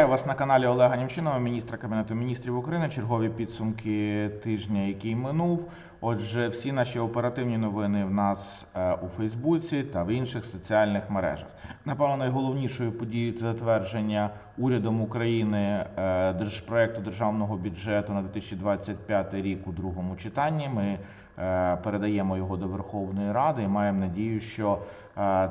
Вітаю вас на каналі Олега Німчинова, міністра Кабінету міністрів України. Чергові підсумки тижня, який минув. Отже, всі наші оперативні новини в нас е, у Фейсбуці та в інших соціальних мережах. Напевно, найголовнішою подією це затвердження урядом України е, держпроекту державного бюджету на 2025 рік у другому читанні. Ми е, передаємо його до Верховної Ради і маємо надію, що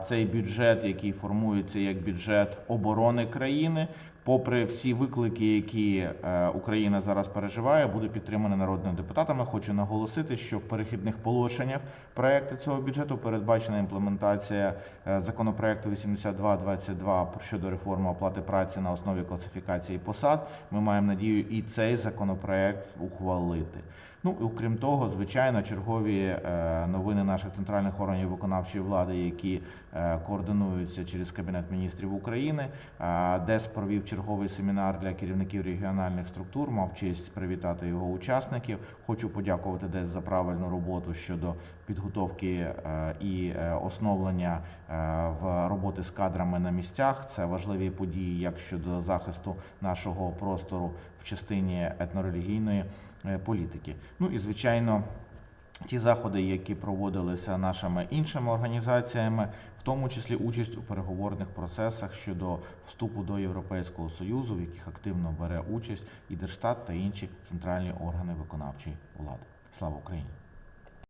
цей бюджет, який формується як бюджет оборони країни, попри всі виклики, які е, Україна зараз переживає, буде підтриманий народними депутатами. Хочу наголосити, що в перехідних положеннях проекту цього бюджету передбачена імплементація е, законопроекту 8222 про- щодо реформи оплати праці на основі класифікації посад. Ми маємо надію і цей законопроект ухвалити. Ну і окрім того, звичайно, чергові е, новини наших центральних органів виконавчої влади, які е, координуються через Кабінет міністрів України. Е, ДЕС провів черговий семінар для керівників регіональних структур. Мав честь привітати його учасників. Хочу подякувати ДЕС за правильну роботу щодо підготовки і основлення е, в роботи з кадрами на місцях. Це важливі події як щодо захисту нашого простору в частині етнорелігійної політики. Ну і звичайно. Ті заходи, які проводилися нашими іншими організаціями, в тому числі участь у переговорних процесах щодо вступу до Європейського союзу, в яких активно бере участь і Держстат та інші центральні органи виконавчої влади. Слава Україні!